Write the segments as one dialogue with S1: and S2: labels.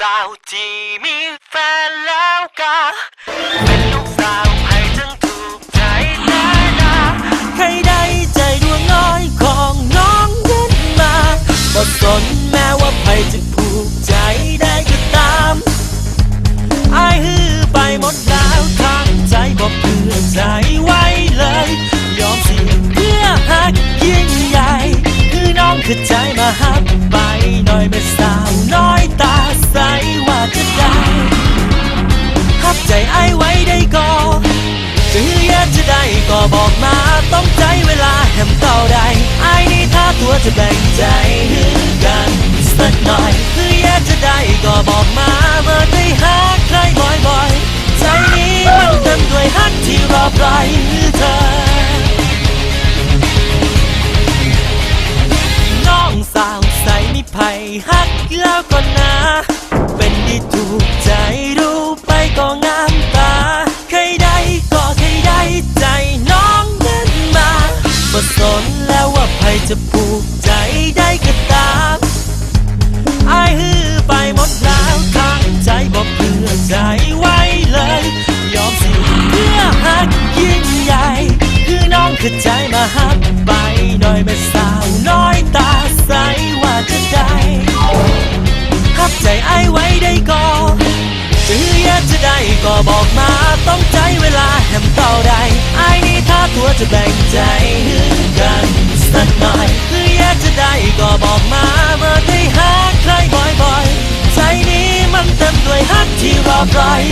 S1: สาวที่มีแฟนแล้วกะเป็นลูกสาวใครจึงถูกใจแน่นาใครได้ใจดวงน้อยของน้องเดินมาบ่สนแม้ว่าใครจะผูกใจได้ก็ตามอายฮือไปหมดแล้วทางใจบอกเพื่อใจไว้เลย ยอมเสียเพื่อหักยิ่งใหญ่ คือน้องคือใจมาหักไป อปล่อยเธอ น้องสาวใสไม่ไผ่ฮักแล้วก็นา เป็นที่ถูกใจดูไปก็งามตา ใครได้ก็ใครได้ใจน้องนั้นมาบ่สนแล้วว่าใครจะผูกใจได้ก็ตาม อายฮือไปายไว้ได้ก็จะอยากจะได้ก็บอกมาต้องใจเวลาแหมเท่าใดไอ้นี่ถ้าตัวจะแบ่งใจให้กันสักหน่อยคืออยากจะได้ก็บอกมาเมื่อได้หาใครบ่อยๆ ใจนี้มันเต็มด้วยฮักที่รอปล่อย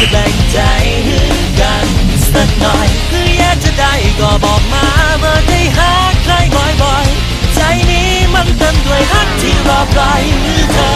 S1: จะแบ่งใจให้กันสักหน่อยคืออยากจะได้ก็บอกมาเมื่อได้หาใครบ่อยๆ ใจนี้มันเต็มด้วยฮักที่รอปล่อเธอ